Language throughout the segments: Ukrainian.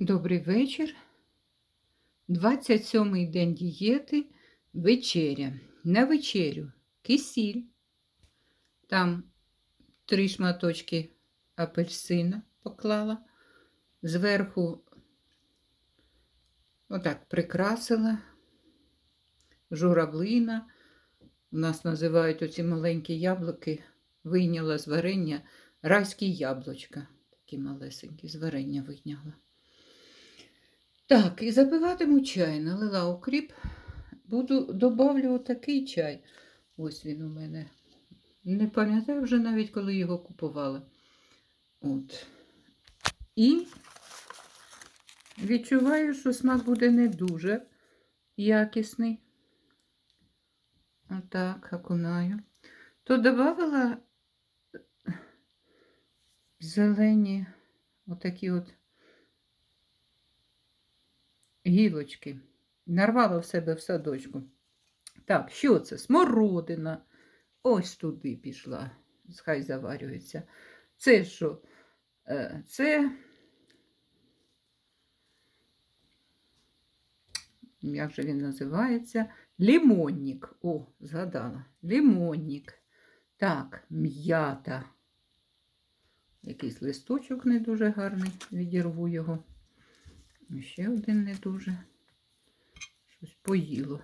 Добрий вечір. 27-й день дієти. Вечеря. На вечерю кисіль. Там три шматочки апельсина поклала. Зверху отак прикрасила. Журавлина. У нас називають оці маленькі яблуки. Вийняла з варення райські яблучка. Такі малесенькі, з варення вийняла. Так, і запиватиму чай, налила укріп. Буду добавлю такий чай. Ось він у мене. Не пам'ятаю вже навіть, коли його купувала. От. І відчуваю, що смак буде не дуже якісний. Отак, окунаю. То додавала зелені отакі от гілочки. Нарвала в себе в садочку. Так, що це? Смородина. Ось туди пішла. Хай заварюється. Це що? Е, Це. Як же він називається? Лімонник. О, згадала. Лімонник. Так, м'ята. Якийсь листочок не дуже гарний. Відірву його. Ще один не дуже. Щось поїло.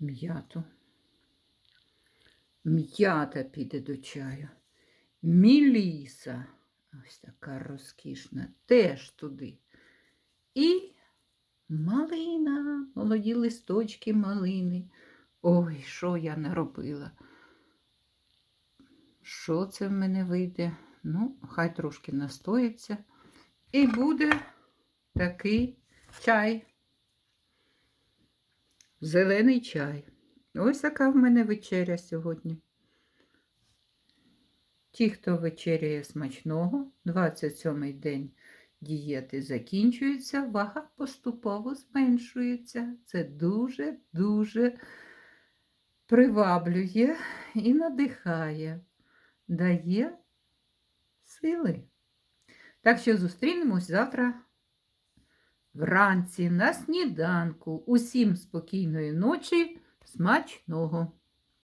М'яту. М'ята піде до чаю. Міліса. Ось така розкішна. Теж туди. І малина, молоді листочки малини. Ой, що я наробила? Що це в мене вийде? Ну, хай трошки настоїться. І буде такий чай. Зелений чай. Ось така в мене вечеря сьогодні. Ті, хто вечеряє смачного, 27-й день дієти закінчується, вага поступово зменшується. Це дуже-дуже приваблює і надихає, дає сили. Так що зустрінемось завтра вранці на сніданку. Усім спокійної ночі, смачного!